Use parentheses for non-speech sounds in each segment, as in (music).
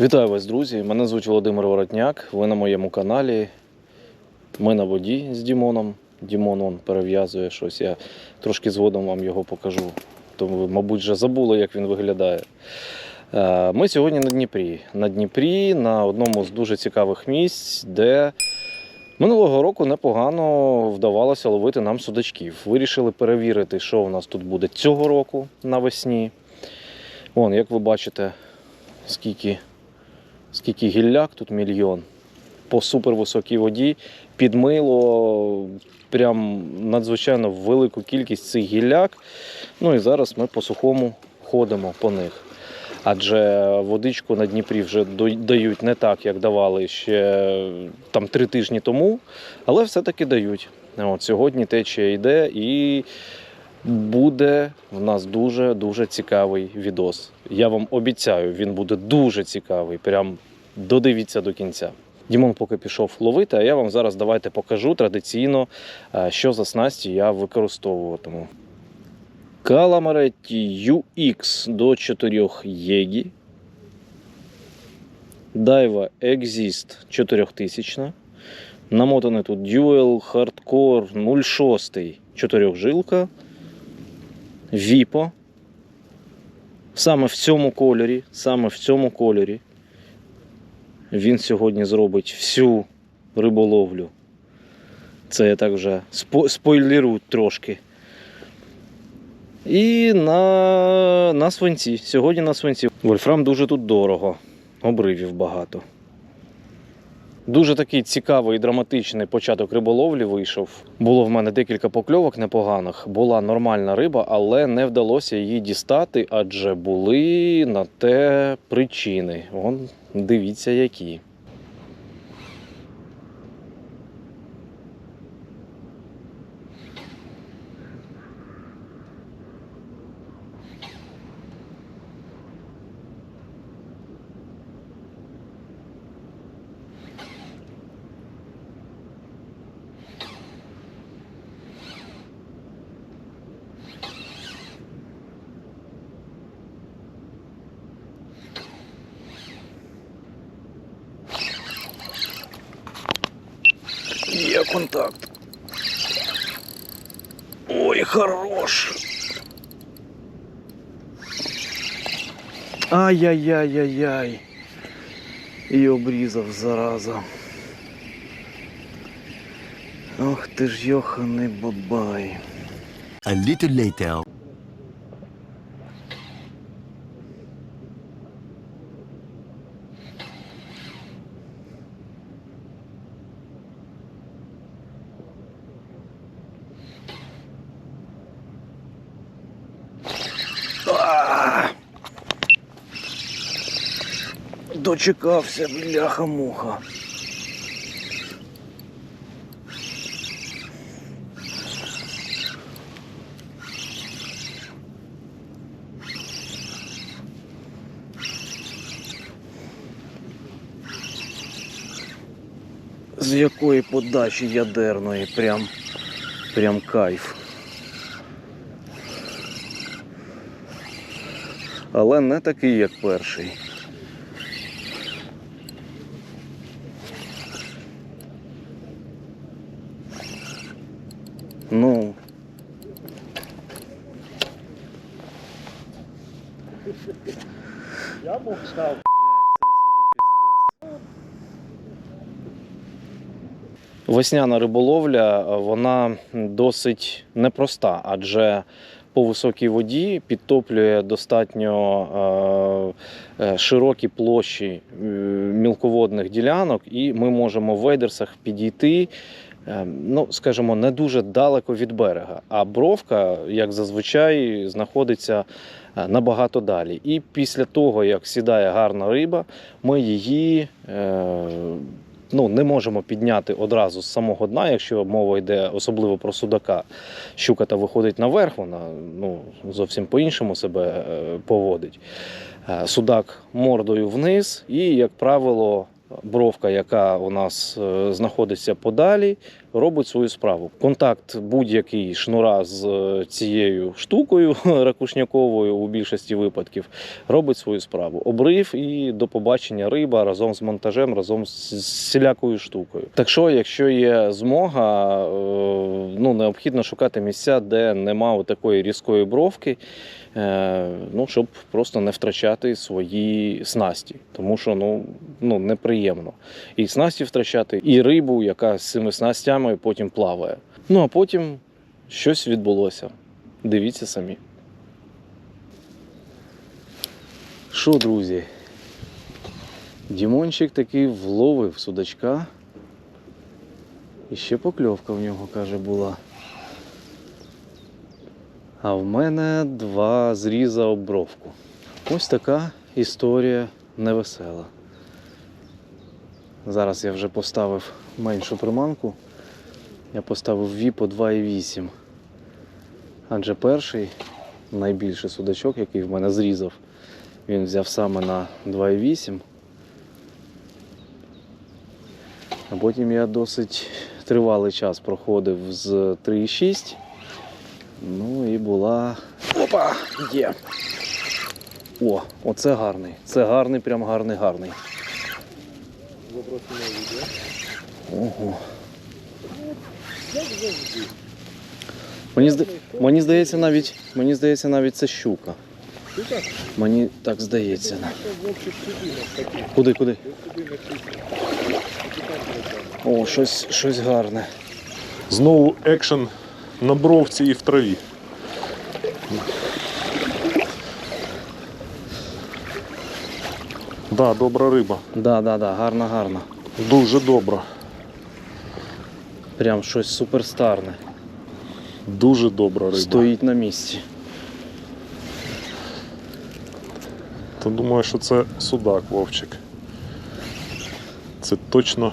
Вітаю вас, друзі! Мене звуть Володимир Воротняк. Ви на моєму каналі. Ми на воді з Дімоном. Дімон он перев'язує щось. Я трошки згодом вам його покажу. Тому ви, мабуть, вже забули, як він виглядає. Е, Ми сьогодні на Дніпрі. На Дніпрі, на одному з дуже цікавих місць, де минулого року непогано вдавалося ловити нам судачків. Вирішили перевірити, що у нас тут буде цього року навесні. Вон, як ви бачите, скільки скільки гілляк, тут мільйон. По супервисокій воді підмило прям надзвичайно велику кількість цих гілляк. Ну і зараз ми по сухому ходимо по них. Адже водичку на Дніпрі вже дають не так, як давали ще там три тижні тому, але все-таки дають. От, сьогодні течія йде і буде в нас дуже дуже цікавий відос. Я вам обіцяю, він буде дуже цікавий. Прям додивіться до кінця. Дімон поки пішов ловити, а я вам зараз давайте покажу традиційно, е, що за снасті я використовуватиму. Calamаретті UX до 4 єгі. Daiwa Exist 4000. Намотаний тут Dual Hardcore 06 чотирьохжилка. Віпо. Саме в цьому кольорі, саме в цьому кольорі він сьогодні зробить всю риболовлю. Це я так вже спо- спойлерую трошки. І на, на свинці. Сьогодні на свинці. Вольфрам дуже тут дорого. Обривів багато. Дуже такий цікавий і драматичний початок риболовлі вийшов. Було в мене декілька покльовок непоганих. Була нормальна риба, але не вдалося її дістати, адже були на те причини. Вон, дивіться, які. Контакт. Ой, хорош. Ай-яй-яй-яй-яй. І обрізав зараза. Ох ти ж йоханий бабай. A little later. Дочекався, бляха-муха. З якої подачі ядерної, прям, прям кайф. Але не такий, як перший. Ну. Я б став. Весняна риболовля вона досить непроста, адже по високій воді підтоплює достатньо е, е, широкі площі е, мілководних ділянок, і ми можемо в вейдерсах підійти. Ну, скажімо, не дуже далеко від берега. А бровка, як зазвичай, знаходиться набагато далі. І після того, як сідає гарна риба, ми її ну, не можемо підняти одразу з самого дна, якщо мова йде особливо про судака. Щука та виходить наверх, вона ну, зовсім по-іншому себе е, поводить. Е, Судак мордою вниз, і, як правило, бровка, яка у нас е, знаходиться подалі, робить свою справу. Контакт будь-який шнура з е, цією штукою (laughs) ракушняковою у більшості випадків робить свою справу. Обрив і до побачення риба разом з монтажем, разом з всілякою штукою. Так що, якщо є змога, е, ну необхідно шукати місця, де нема такої різкої бровки, е, ну щоб просто не втрачати свої снасті, тому що ну, ну неприємно і снасті втрачати, і рибу, яка з цими снастями потім плаває. Ну а потім щось відбулося. Дивіться самі. Що, друзі? Дімончик таки вловив судачка. І ще покльовка в нього, каже, була. А в мене два зріза об бровку. Ось така історія невесела. Зараз я вже поставив меншу приманку. Я поставив віпо 2,8. Адже перший найбільший судачок, який в мене зрізав, він взяв саме на 2,8. А потім я досить тривалий час проходив з 3,6. Ну і була. Опа! Є! О, оце гарний. Це гарний, прям гарний, гарний. Ого. Мені, зда... мені здається, навіть мені здається, навіть це щука. Мені так здається. Куди, куди? О, щось, щось гарне. Знову екшен на бровці і в траві. Да, добра риба. Да, да, да, гарна, гарна. Дуже добра. Прям щось суперстарне. Дуже добра риба. Стоїть на місці. Та думаю, що це судак, Вовчик. Це точно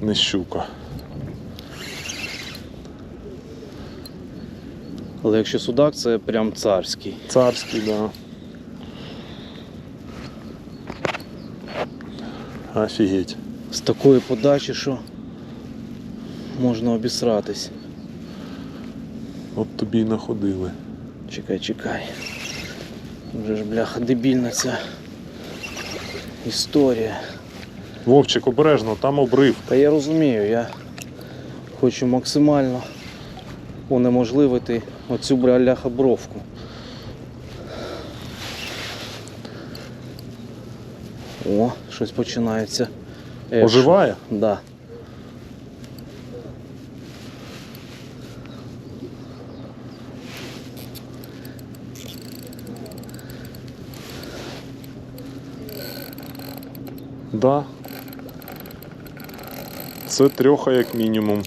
не щука. Але якщо судак, це прям царський. Царський, да. Офігеть. З такої подачі, що можна обісратись. От тобі й находили. Чекай, чекай. Вже ж бляха дебільна ця історія. Вовчик, обережно, там обрив. Та я розумію, я хочу максимально унеможливити оцю бляха бровку. О, щось починається. Оживає? Да. Да. Це трьоха як мінімум.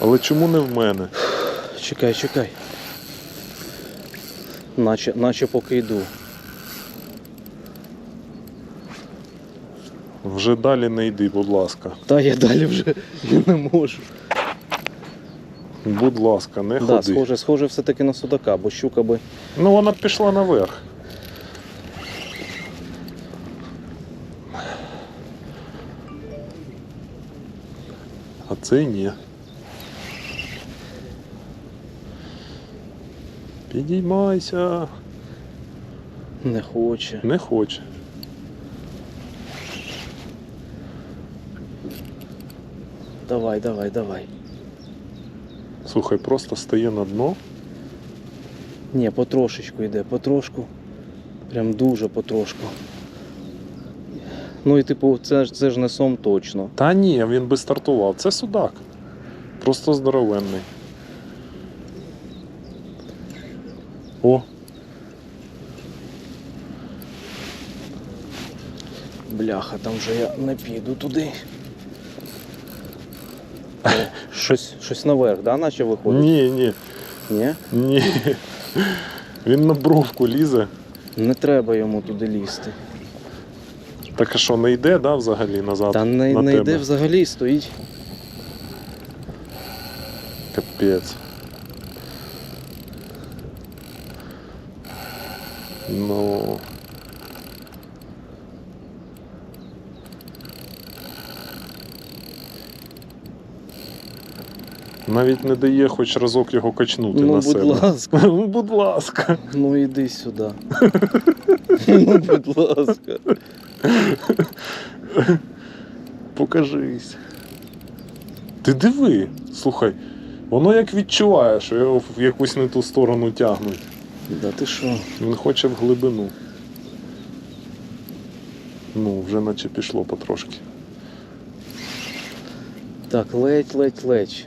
Але чому не в мене? Чекай, чекай. Наче, наче поки йду. Вже далі не йди, будь ласка. Та я далі вже я не можу. Будь ласка, не Да, ходи. схоже, схоже все-таки на судака, бо щука би. Ну вона пішла наверх. Це ні. Підіймайся. Не хоче. Не хоче. Давай, давай, давай. Слухай, просто стає на дно. Ні, потрошечку йде, потрошку. Прям дуже потрошку. Ну і типу, це, ж- це ж не сом точно. Та ні, він би стартував. Це судак. Просто здоровенний. О, Бляха, там вже я не піду туди. О, щось, щось наверх, да, наче виходить? ні, ні, Ні? ні. Він на бровку лізе. Не треба йому туди лізти. Так а що, не йде, да, взагалі назад? Та не, на не тебе? йде взагалі, стоїть. Капець. Ну. Навіть не дає хоч разок його качнути Ну, на будь себе. ласка. (laughs) Ну, будь ласка. Ну іди сюди. (laughs) ну, будь ласка. (laughs) Покажись. Ти диви, слухай, воно як відчуває, що його в якусь не ту сторону тягнуть. Да ти що? Він хоче в глибину. Ну, вже наче пішло потрошки. Так, ледь, ледь, ледь.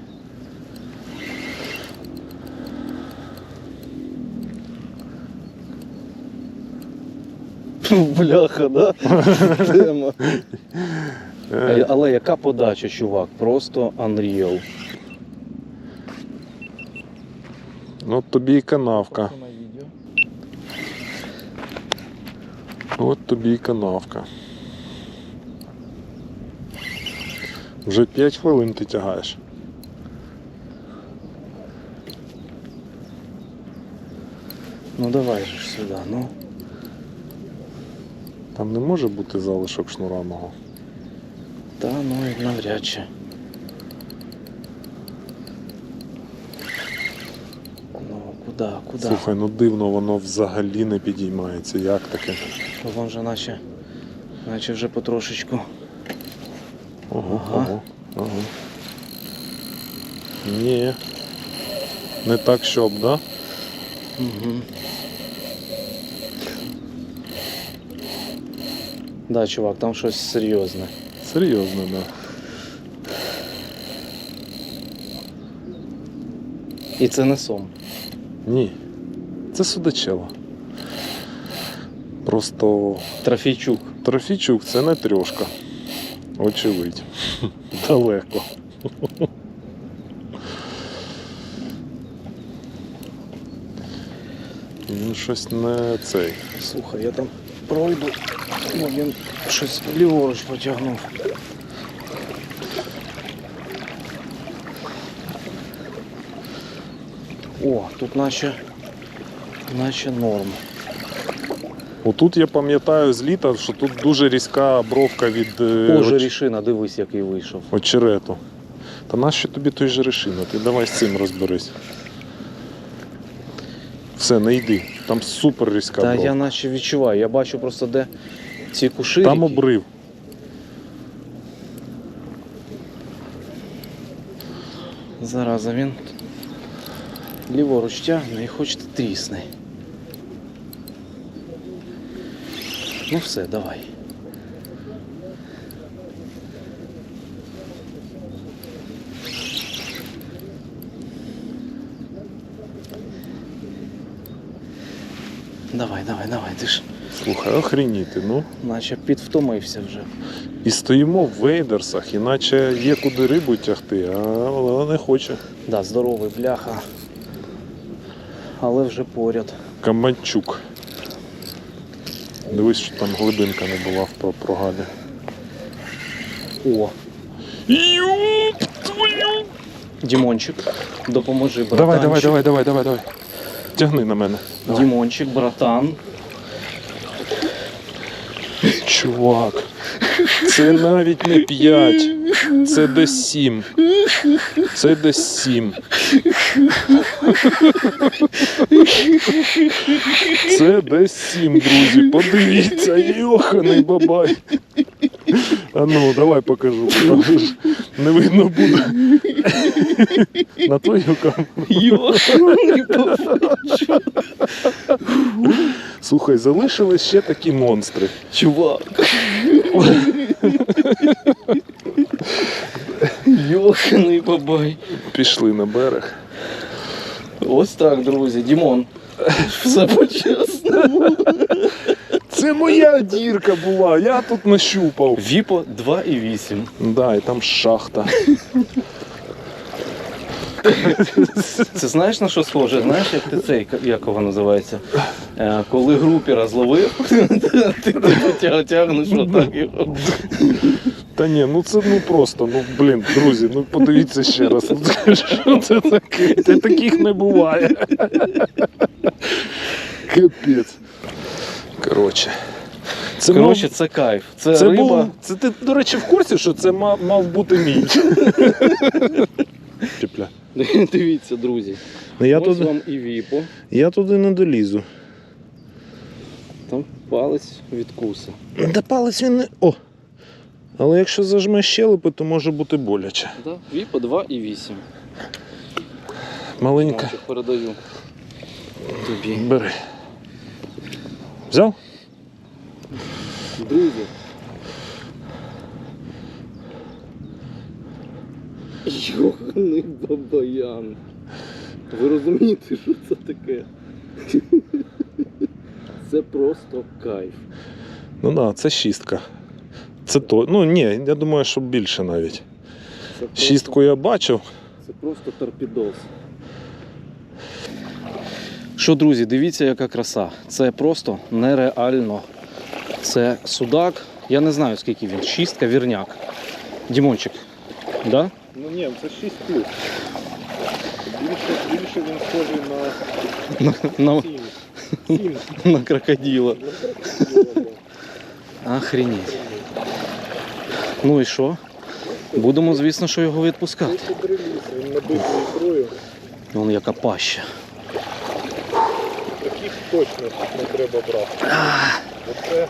(laughs) Бляха, да? Тема. Е, Але яка подача, чувак? Просто unreal. Ну, от тобі і канавка. От тобі і канавка. Вже 5 хвилин ти тягаєш. Ну давай же ж сюди, ну. Там не може бути залишок шнура мого. Та ну і навряд чи. Ну, куди, куди? Слухай, ну дивно, воно взагалі не підіймається. Як таке? Вон же наче, наче вже потрошечку. Ого, Ага. ого, ого. Ні. Не так, щоб, да? Угу. Да, чувак, там щось серйозне. Серйозно, да. І це не сом. Ні. Це судачело. Просто Трофійчук. Трофійчук це не трьошка. Очевидь. (laughs) Далеко. Він щось не цей. Слухай, я там пройду. О, він щось ліворуч потягнув. О, тут наче, наче норм. Отут я пам'ятаю з літа, що тут дуже різка бровка від е, Боже, оч- рішина, дивись, який вийшов. очерету. Та нащо тобі той жерешина? Ти давай з цим розберись. Все, не йди. Там супер різка Та бровка. я наче відчуваю, я бачу просто де ці куши. Там обрив. Зараза він ліворуч тягне і хочете трісне. Ну все, давай. Давай, давай, давай, ти ж Слухай, охреніти, ну. наче підвтомився вже. І стоїмо в вейдерсах, іначе є куди рибу тягти, а вона не хоче. Да, здоровий бляха. Але вже поряд. Каманчук. Дивись, що там глибинка не була в про- прогалі. О, Юп твою! Дімончик, допоможи, братанчик. Давай, давай, давай, давай, давай, давай. Тягни на мене. Давай. Дімончик, братан. Чувак. Це навіть не 5. Це десь 7. Це десь 7. Це десь 7, друзі. Подивіться, йоханий бабай. А ну, давай покажу. Не видно буде. На твою камеру. Слухай, залишились ще такі монстри. Чувак. Йоханий бабай. Пішли на берег. Ось так, друзі. Дімон. Все по-чесному. Це моя дірка була, я тут нащупав. Віпо 2,8. Да, і там шахта. Це знаєш на що схоже? Знаєш, як ти цей, як його називається? Е, коли групіра зловив, ти типу тягнеш отак його. Та ні, ну це ну просто, ну блін, друзі, ну подивіться ще раз. Ну, Що це таке? Це таких не буває. Капець. Коротше. Це Коротше, мав, це кайф. Це, це, риба. був, це ти, до речі, в курсі, що це мав, мав бути мій. Чіпля. (laughs) Дивіться, друзі. Ну, я, Ось туди, вам і віпо. я туди не долізу. Там палець відкуса. Да палець він не. О! Але якщо зажме щелепи, то може бути боляче. Да? Віпо 2,8. Маленька. Мальчик, передаю тобі. Бери. Взяв? Друзі. Йоханий бабаян. Ви розумієте, що це таке? Це просто кайф. Ну да, це шістка. Це то. Ну ні, я думаю, що більше навіть. Це просто, Шістку я бачив. Це просто торпідоз. Що, друзі, дивіться, яка краса. Це просто нереально. Це судак. Я не знаю, скільки він. Шістка, вірняк. Дімончик. Да? Ну ні, це 6 плюс. Більше, більше він схожий на На, 7. 7. на крокодила. Охренеть. Ну і що? Будемо, звісно, що його відпускати. Він набитий ікрою. Вон яка паща. Таких точно не треба брати. Оце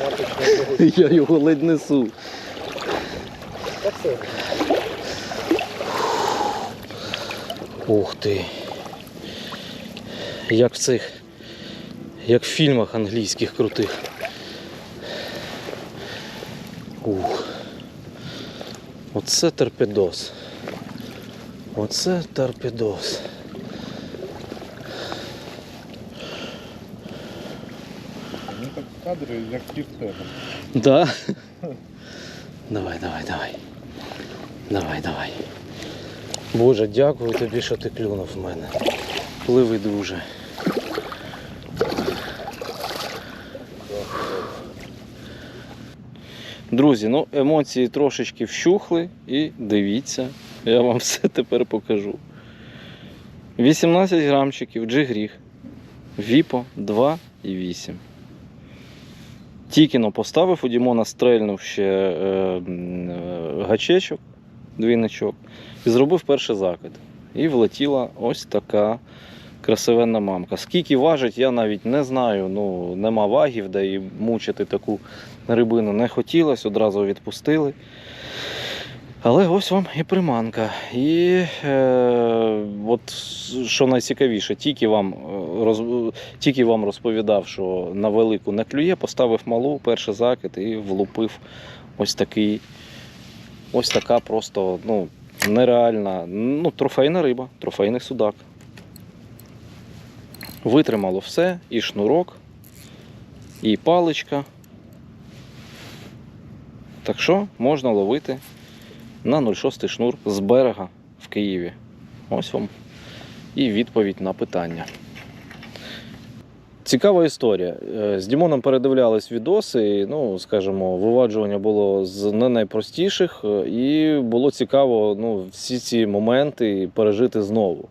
маточна того. (laughs) Я його ледь несу. Та. Ух ти. Як в цих. Як в фільмах англійських крутих. Ух. Оце торпедос. Оце торпедос. Він так в кадрі, як ті в тебе. Да? Давай, давай, давай. Давай, давай. Боже, дякую тобі, що ти клюнув в мене. Пливи, друже. Друзі, ну емоції трошечки вщухли і дивіться, я вам (laughs) все тепер покажу. 18 грамчиків джигріх. Віпо 2,8. Тільки но поставив, у Дімона стрельнув ще е, е, гачечок, двійничок, і зробив перший закид. І влетіла ось така красивенна мамка. Скільки важить, я навіть не знаю. Ну, нема вагів, де і мучити таку рибину не хотілося, одразу відпустили. Але ось вам і приманка. І е, от що найцікавіше, тільки вам, е, роз, тільки вам розповідав, що на велику не клює, поставив малу, перший закид і влупив ось такий, ось така просто ну, нереальна, ну, трофейна риба, трофейний судак. Витримало все, і шнурок, і паличка. Так що можна ловити на 0,6 шнур з берега в Києві. Ось вам і відповідь на питання. Цікава історія. Е, З Дімоном передивлялись відоси. Ну, скажімо, виваджування було з не найпростіших, е, і було цікаво ну, всі ці моменти пережити знову.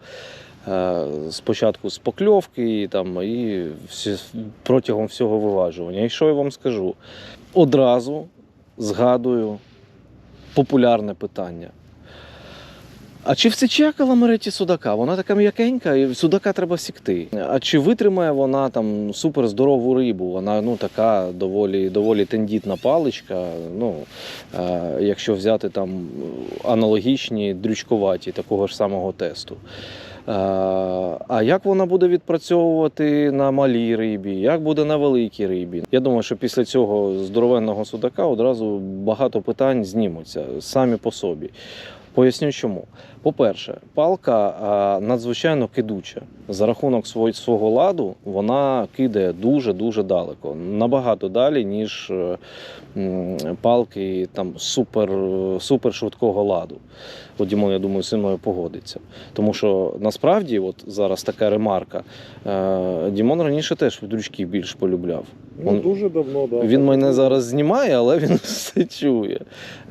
Е, Спочатку з покльовки і, там, і всі, протягом всього виважування. І що я вам скажу? Одразу згадую популярне питання. А чи всече каламареті судака? Вона така м'якенька, і судака треба сікти. А чи витримає вона там супер здорову рибу? Вона ну така доволі, доволі тендітна паличка. Ну, е, якщо взяти там аналогічні дрючковаті такого ж самого тесту. Е, А як вона буде відпрацьовувати на малій рибі, як буде на великій рибі? Я думаю, що після цього здоровенного судака одразу багато питань знімуться самі по собі. Поясню чому. По-перше, палка а, надзвичайно кидуча. За рахунок свого, свого ладу вона кидає дуже-дуже далеко. Набагато далі, ніж е, палки там, супер, супер швидкого ладу. От Дімон, я думаю, зі мною погодиться. Тому що насправді, от зараз така ремарка, е, Дімон раніше теж дрючки більш полюбляв. Ну, Он- дуже давно, да. він мене зараз знімає, але він (laughs) все чує.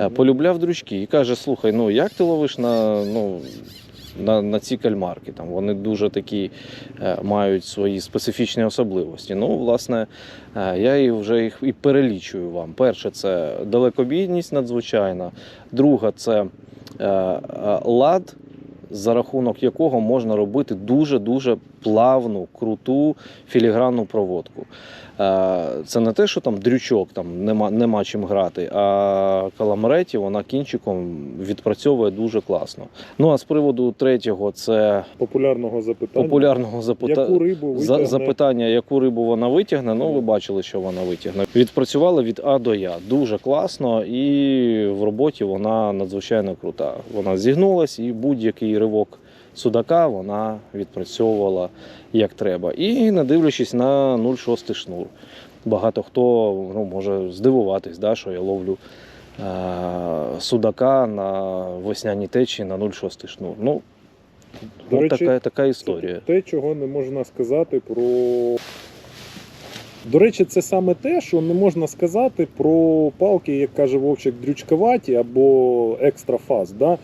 Е, Полюбляв дрючки і каже: слухай, ну як ти ловиш на, ну, на, на ці кальмарки. Там вони дуже такі е, мають свої специфічні особливості. Ну, власне, е, я і вже їх і перелічую вам. Перше, це далекобійність надзвичайна. Друга це лад, за рахунок якого можна робити дуже-дуже плавну, круту філігранну проводку. Е, Це не те, що там дрючок, там нема, нема чим грати, а каламреті вона кінчиком відпрацьовує дуже класно. Ну а з приводу третього, це Популярного запитання. популярного запита... Яку рибу за- запитання, яку рибу вона витягне. Ну, ви бачили, що вона витягне. Відпрацювала від А до Я. Дуже класно, і в роботі вона надзвичайно крута. Вона зігнулась, і будь-який ривок судака вона відпрацьовувала як треба. І не дивлячись на 0,6 шнур. Багато хто ну, може здивуватись, да, що я ловлю е- судака на весняній течії на 0,6 шнур. Ну, До речі, така, така Це історія. те, чого не можна сказати про. До речі, це саме те, що не можна сказати про палки, як каже Вовчик, дрючкаваті або екстрафаз. Да?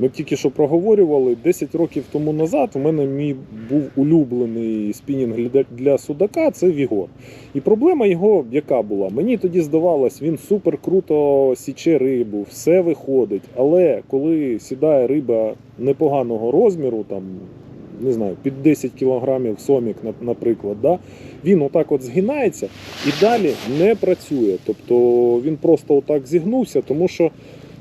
Ми тільки що проговорювали 10 років тому назад. У мене мій був улюблений спінінг для- судака це Вігор. І проблема його яка була? Мені тоді здавалось, він супер круто січе рибу, все виходить. Але коли сідає риба непоганого розміру, там не знаю, під 10 кілограмів сомік, наприклад, да, він отак от згинається і далі не працює. Тобто він просто отак зігнувся, тому що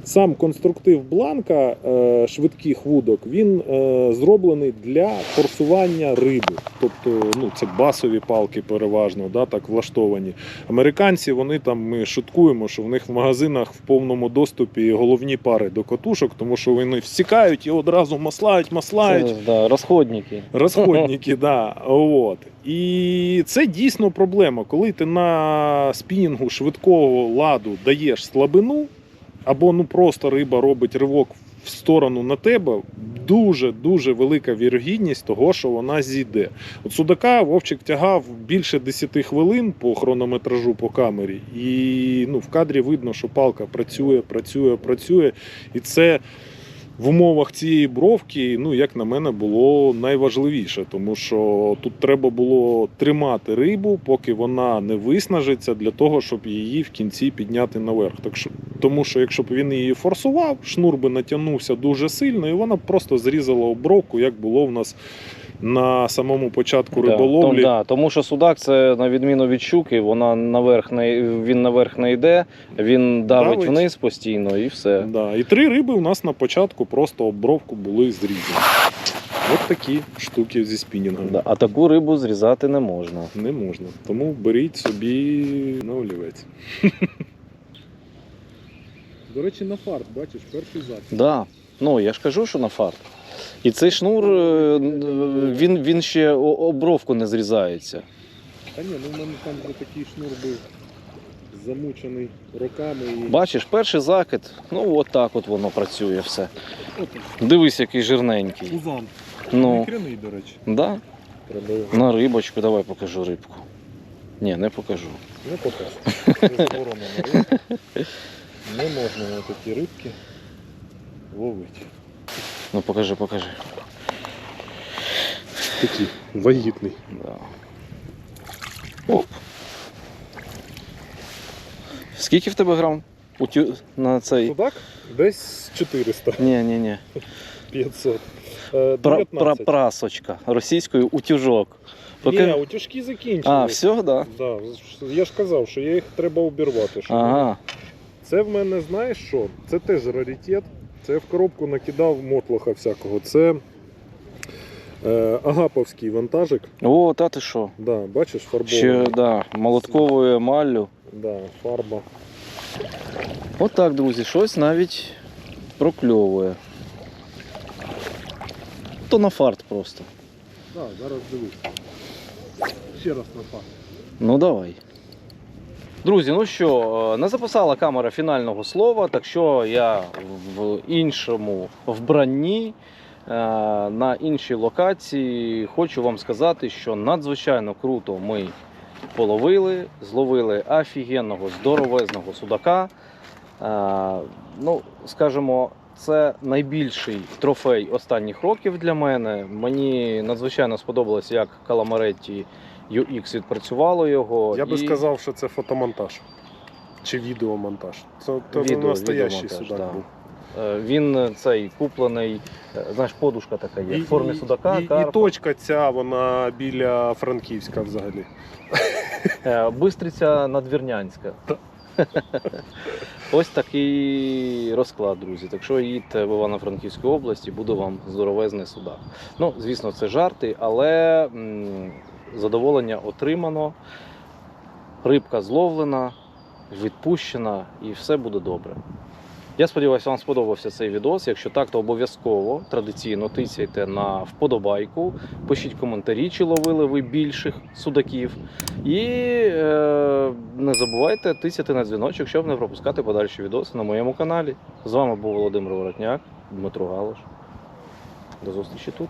сам конструктив бланка е, швидких вудок він е, зроблений для форсування риби. Тобто, ну це басові палки переважно, да, так влаштовані. Американці вони там ми шуткуємо, що в них в магазинах в повному доступі головні пари до катушок, тому що вони всікають і одразу маслають, маслають. Це, да, розходники. Розходники, (laughs) да. От. І це дійсно проблема. Коли ти на спінінгу швидкого ладу даєш слабину, або ну просто риба робить ривок в сторону на тебе, дуже дуже велика вірогідність того, що вона зійде. От судака Вовчик тягав більше 10 хвилин по хронометражу по камері, і ну, в кадрі видно, що палка працює, працює, працює. І це в умовах цієї бровки, ну як на мене, було найважливіше, тому що тут треба було тримати рибу, поки вона не виснажиться, для того, щоб її в кінці підняти наверх. Так що, тому що якщо б він її форсував, шнур би натягнувся дуже сильно, і вона просто зрізала обровку, як було в нас на самому початку риболовлі. да, тому що судак це на відміну від щуки, вона наверх не він наверх не йде, він давить, Давить. вниз постійно і все. Да. І три риби у нас на початку просто обровку були зрізані. От такі штуки зі спінінгом. Да, а таку рибу зрізати не можна. Не можна. Тому беріть собі на олівець. (laughs) До речі, на фарт, бачиш, перший захід. Да. Ну я ж кажу, що на фарт. І цей шнур е, він, він ще обровку не зрізається. Та ні, ну в мене там вже такий шнур був замучений роками і. Бачиш, перший закид, ну от так от воно працює все. Дивись, який жирненький. Узан. Ну, Кряний, до речі. да. Треба його На рибочку, давай покажу рибку. Ні, не покажу. Це заборонено. (laughs) Не можна на такі рибки ловити. Ну покажи, покажи. Такий вагітний. Да. Оп. Скільки в тебе грам у тю... на цей? Судак десь 400, Ні, ні, ні. 500. Е, Пра, 19. пра, прасочка. Російською утюжок. Поки... Ні, утюжки закінчились. А, все, да. Да, я ж казав, що я їх треба обірвати. щоб- Ага. Це в мене, знаєш що? Це теж раритет. Це я в коробку накидав мотлоха всякого. Це е, агаповський вантажик. О, та ти що? Да, бачиш, фарбований. Ще да, молотковою емаллю. Да, фарба. От так, друзі, щось навіть прокльовує. То на фарт просто. Да, зараз дивись. Ще раз на фарб. Ну давай. Друзі, ну що, е, не записала камера фінального слова, так що я в іншому вбранні е, на іншій локації хочу вам сказати, що надзвичайно круто ми половили, зловили офігенного, здоровезного судака. Е, Ну, скажімо, це найбільший трофей останніх років для мене. Мені надзвичайно сподобалось, як Каламаретті UX відпрацювало його. Я би сказав, що це фотомонтаж. Чи відеомонтаж. Це, це Відео- настоящий судак да. був. Е, Він цей куплений, е, знаєш, подушка така є в формі судака. і, і точка ця, вона біля Франківська взагалі. Е, Бистриця надвірнянська. (laughs) Ось такий розклад, друзі. Так що їдьте в Івано-Франківську область і буде вам здоровезний судак. Ну, звісно, це жарти, але задоволення отримано, рибка зловлена, відпущена і все буде добре. Я сподіваюся, вам сподобався цей відос. Якщо так, то обов'язково традиційно тицяйте на вподобайку, пишіть коментарі, чи ловили ви більших судаків. І е, не забувайте тисяти на дзвіночок, щоб не пропускати подальші відоси на моєму каналі. З вами був Володимир Воротняк, Дмитро Галаш. До зустрічі тут.